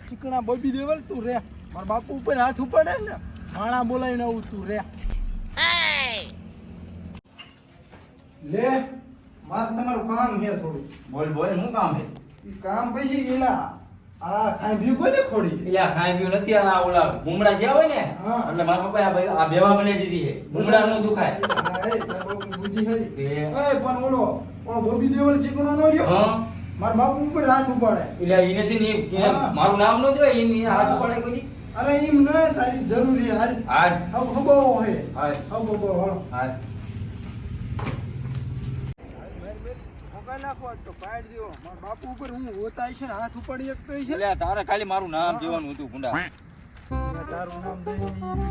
ચીકણા બોબી દેવલ તું રે મારા બાપુ ઉપર હાથ ઉપાડે ને માણા બોલાવીને આવું તું રે લે મારે તમારું કામ છે થોડું બોલ બોલ શું કામ છે કામ પછી ગયેલા આ ખાઈ ભી કોઈ ને ખોડી એટલે આ ખાઈ પીવું નથી આ ઓલા ભૂમડા ગયા હોય ને હા. એટલે મારા પપ્પા આ આ બેવા બનાવી દીધી છે નો દુખાય એ પણ ઓલો ઓલો બોબી દેવલ ચીકણો નો રહ્યો હા મારા બાપુ ઉપર હાથ ઉપાડે. એટલે ઈ થી ને હા. મારું નામ નો જોય ઈ હાથ ઉપાડે કોઈ અરે એમ ન તારી જરૂરી હાલ. હાલ. હબ હબો હે હાલ. હબો હબો હાલ. હાલ. તો પાડ દ્યો મારા બાપુ ઉપર હું હોતા છે ને હાથ ઉપાડી એક તો છે એટલે તારે ખાલી મારું નામ દેવાનું હતું ગુંડા. તારું નામ દઈ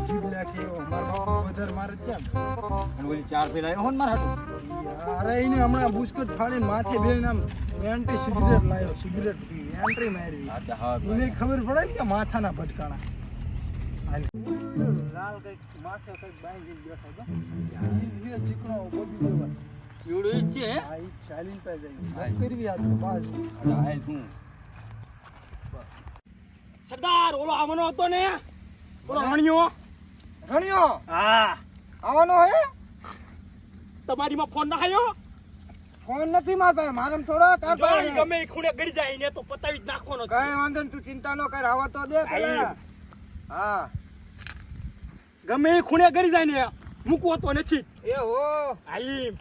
જીભ નાખી એવો મારા વધારે મારે કેમ અને ઓલી ચાર ફેર આવ્યો હો મારા હાટુ. અરે એને હમણાં બુસ્કટ ફાડીને માથે બે નામ એન્ટી સિગરેટ લાવ્યો સિગરેટ પી એન્ટ્રી મારી. એને ખબર પડે ને કે માથાના ભટકાણા. લાલ કંઈક માથે કંઈક બાંધીને બેઠો હતો. ઈ ચીકણો બોબી જેવા. એવડું ઈ જ છે હે? આ ઈ ચાલીને પાઈ જાય. કરવી આ તો બાજુ હાલ તું સરદાર ઓલો આવવાનો હતો ને? રણિયો. રણિયો હા. આવવાનો હે? તમારી માં ફોન ના આવ્યો? ફોન નથી માર પાસે મારે થોડો તાર પાસે. ગમે ખૂણે ગડી જાય ને તો પતાવી જ નાખવાનો. કઈ વાંધો તું ચિંતા ન કર આવા તો દે પેલા હા. ગમે ખૂણે ગળી જાય ને મૂકવો તો નથી. એ હો. આઈ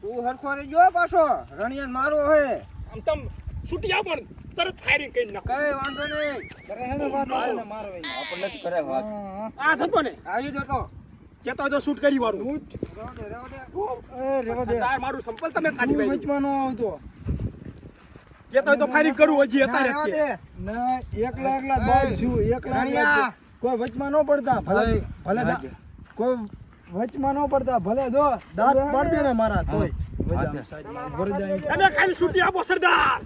તું હરખો રહેજો પાછો. રણિયન મારો હે. આમ તમ છૂટી આવ પણ. તરત ફાયરિંગ કરી નાખો. કઈ વાંધો નહીં. કરે હે ને વાત આપણને મારવાની. આપણને જ કરે વાત. આ થતો ને? આવી જતો કેતો જો શૂટ કરી વાળું. રેવા રેવા દે એ રેવા દે તાર મારું સંપલ તમે કાઢી ભાઈ વચમાં નો આવતો. કેતો તો ફાયરિંગ કરું હજી અત્યારે રેવા દે કે. ના એકલા એકલા બાજ છું. એકલા એકલા કોઈ વચમાં ન પડતા. ભલે ભલે કોઈ વચમાં ન પડતા. ભલે દો દાંત પાડ દે ને મારા તોય. તમે ખાલી છૂટી આપો સરદાર.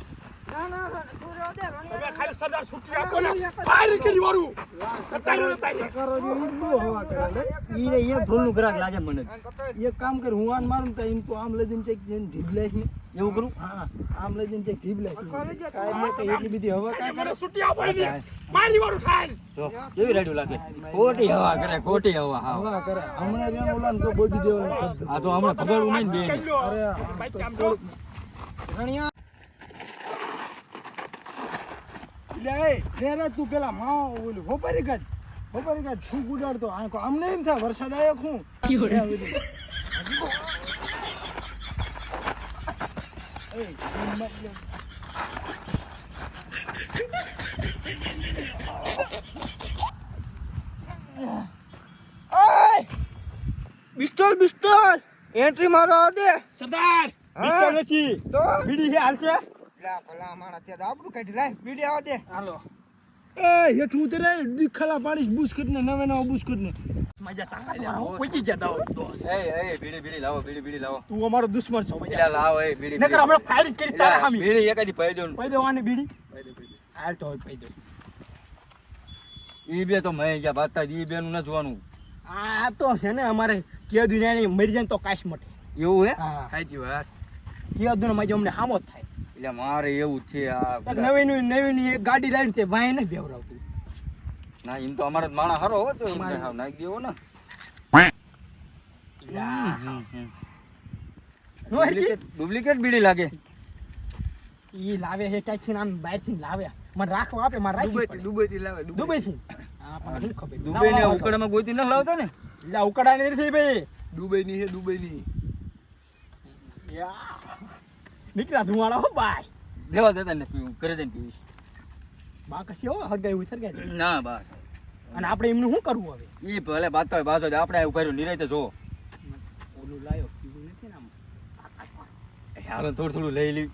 તમે ખાલી સરદાર છૂટી આપો ને. ફાયરિંગ કરી વાળું અત્યારે ને અત્યારે. ટકારો રહ્યો. ઈ જ હવા કરે લે. ઈ રે એ ભૂલનું ગ્રાહક લાગે મને. એક કામ કર હું આન મારું તો એમ તો આમ લઈ જઈને ચેક જઈને ઢીબ લાખી. એવું કરું? હા આમ લઈ જઈને ચેક ઢીબ લાખી. કાંઈ નહીં, એટલી બધી હવા કાંઈ કરે. છૂટી આપો એની મારી વાળું થાય. જો કેવી રાડ્યું લાગે? ખોટી હવા કરે ખોટી હવા હવા કરે. હમણાં રેણ ઓલાને તો બોડી દેવાનું આ તો હમણાં ભગડવું નહીં ને કરી અરે આ ભાઈ તો આમ જો. રણિયા. એ રેને તું પેલા માં ઓલું હોપારી કાઢ હોપારી કાઢ છું ગુડાડતો આમને એમ થાય વરસાદ આવ્યો હું? લે. Pistol pistol. એન્ટ્રી મારો આવ દે. સરદાર? નથી. તો? બીડી છે હાલશે? લા ભલા માણા ત્યાં આપણું કાઢી લાય. બીડી આવ દે. હાલો. એ હેઠું ઉતરે દીખલા પાડીશ બુસ્કટ ને નવે નવા બુસ્કટ ને મજા તાકા હું પહોંચી જતા હોય દોસ્ત એ એ બીડી બીડી લાવો બીડી બીડી લાવો. તું અમારો દુશ્મન છો. એટલે લાવો એ બીડી નકર હમણાં ફાયરિંગ કરી તારા સામે બીડી એકાદી પાઈ દો ને. દેવાની બીડી. હાલ તો પૈ દે ઈ બે તો મેં ગયા બાતા ઈ બે નું ન જોવાનું. આ તો છે ને અમારે કે દુનિયાની મરી જાય તો કાશ મટે. એવું હે? હા. સાચી વાત. કે દુનિયા માં અમને હામો જ થાય. એટલે મારે એવું છે આ નવી નવી નવી ની ગાડી લાવીને તે ભાઈ ને બેવરાવતું. ના એમ તો અમારો માણા માણસ હારો હતો એમ અમારે- હાવ નાખી દેવો ને. નો? ડુપ્લિકેટ બીડી લાગે. ઈ લાવે છે થી આમ બહારથી લાવે. મને રાખવા આપે મારે રાખી. દુબઈ થી લાવે દુબઈ થી હા પણ શું ખબર દુબઈ ને ઉકળામાં ગોતી ન લાવતા ને? એટલે ઉકડા ને નથી ભાઈ. દુબઈ ની છે દુબઈ ની યા. નીકળ્યા ધુવાળા હો બાય. દેવા દેતા ને પીવું કરે જઈને પીવીશ. બા કશી હો હરગાયું સરગાય ના બસ અને આપણે એમનું શું કરવું હવે? એ ભલે બાતો હોય બાતો આપણે ઊભા રહ્યું નિરાયતે જો ઓલું લાયો પીવું નથી ને આમ. હાલો થોડું થોડું લઈ લી.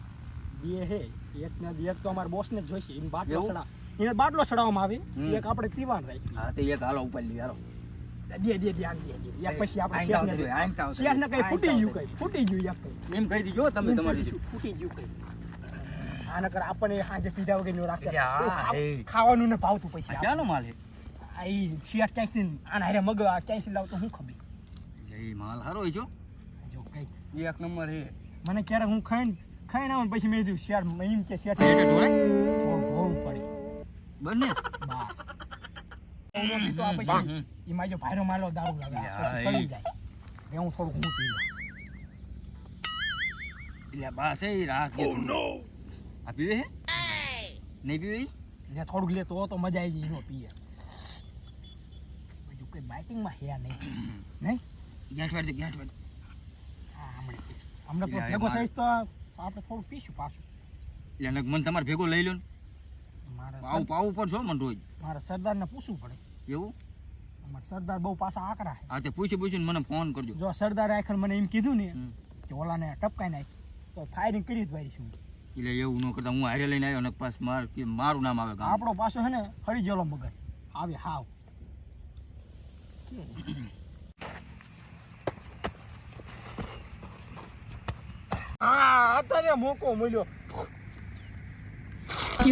બે હે એક ને એક તો અમારા બોસ ને જ જોઈશે એને બાટલો? સડા એને બાટલો સડાવવામાં આવે એક આપણે પીવાનું રાખી હા તે એક હાલો ઉપર લઈ હાલો. દે દે દે આમ દે દે પછી આપણે આઈન શેઠને તાવ દે. થયું, આઈન તાવ થયું, શેઠને કઈ ફૂટી ગયું કઈ? ફૂટી ગયું એક કઈ? એમ કહી દીજો તમે તમારી ફૂટી ગયું કઈ? આ નકર આપણને હાજે પીધા વગરનું રાખે. ખાવાનું ને ભાવતું પૈસા. ચાલો માલ આઈ શેઠ ચાઈસી આના હારે મગ આ ચાઈસી લાવતો હું ખબર? જય માલ હારો જો કઈ. એક નંબર એ મને ક્યારેક હું ખાઈને ખાઈને આવું ને પછી મેં દીધું શેઠ એમ કે શેઠ એટલે ઢોળાય? પડે. બંને? બસ. હું પીતો આ પછી એમાં જો ભાઈનો માલો દારૂ લાગે પછી સડી જાય. એ હું થોડુંક હું પી લઉં બસ એ રાખ આ પીવે હે નહીં પીવે ઈ? એટલે થોડુંક લે તો તો મજા આવી જાય એનો પીએ. બીજું કઈ બાઇટિંગમાં હે નહીં. નહીં? ગેસ વાળી દે, ગેસ વાળી. હમણાં તો ભેગો થઈશ તો આપણે થોડું પીશું પાછું. એટલે નક મને તમારે ભેગો લઈ લો ને. મારે પાવું સર- પાવું પડશો મને રોજ. મારે સરદારને પૂછવું પડે. એવું? અમારે સરદાર બહુ પાછા આકરા તે પૂછી પૂછીને મને ફોન કરજો. જો સરદાર આખર મને એમ કીધું ને. કે ઓલાને ટપકાઈ નાખ તો ફાયરિંગ કરી જ વારીશું એટલે એવું ન કરતા હું હારે લઈને આવ્યો ને પાસ માર કે મારું નામ આવે આપણો પાછો છે ને ફરી જલો મગજ. આવે હાવ. હા અત્યારે મોકો મળ્યો.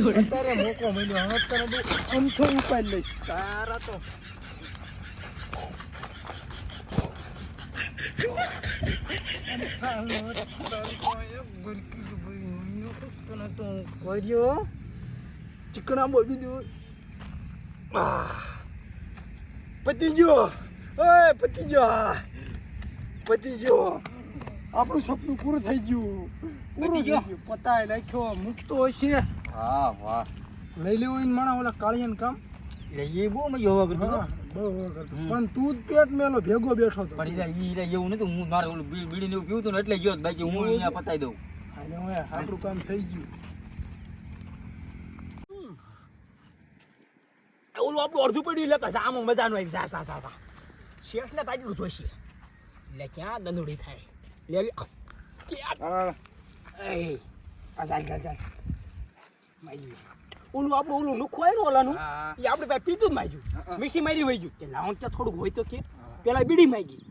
અત્યારે મોકો મળ્યો. હવે તને તું અમથો ઉપાય લઈશ. તારા તો. ચીકણા બોબી દો પતી ગયો ઓય પતી ગયો પતી ગયો આપણું સપનું પૂરું થઈ ગયું. પૂરું થઈ ગયું. પતાય નાખ્યો. મૂકતો હશે. હા વાહ. લઈ લેવો એને માણા ઓલા કાળિયાન કામ? એ બહુ મજો હોવા કરતો હા બહુ કરતો પણ તું જ પેટ મેલો ભેગો બેઠો હતો પણ ઈ ઈ એવું નથી હું મારે ઓલું બીડી ને એવું પીવું હતું ને એટલે ગયો બાકી હું અહીંયા પતાઈ દઉં. અને હવે આપણું કામ થઈ ગયું. ઓલું આપણું અડધું પડ્યું એટલે કશા આમાં મજાનું આવી જા જા જા શેઠને તાજલું જોઈશે. એટલે ક્યાં દંદુડી થાય? લે લે. એ ચાલ ચાલ ચાલ. ઓલું આપણું ઓલું લુખું હોય ને ઓલાનું? એ આપણે ભાઈ પીતું જ માર્યું મીઠી મારી વહી ગયું. કે લાવણ ત્યાં થોડુંક હોય તો કે. પેલા બીડી માગી.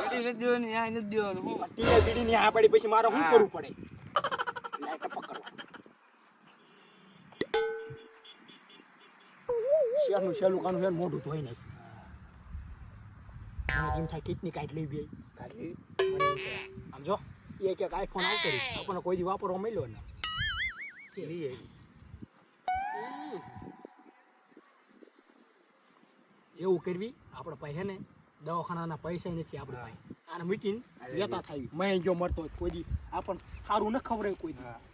બીડી નથી દેવાની આ નથી દેવાનું હું? બીડી ની આ પડી પછી મારે શું કરવું પડે? લાઈટ પકડવા શેરનું શેલું કાનું શેર મોઢું ધોઈ નાખ્યું. એમ થાય કિટની કાઢ લેવી બે કાઢ. લેવી. આમ જો એ એક આઈફોન આવતો આપણને કોઈ દી વાપરવા મળ્યો ને. લઈએ એવું કરવી આપણે પાસે ને દવાખાનાના પૈસા નથી આપણે પાસે. આને મૂકીને લેતા થાય. મેં જો મરતો કોઈ દી. આપણને સારું ન ખબર કોઈ દી.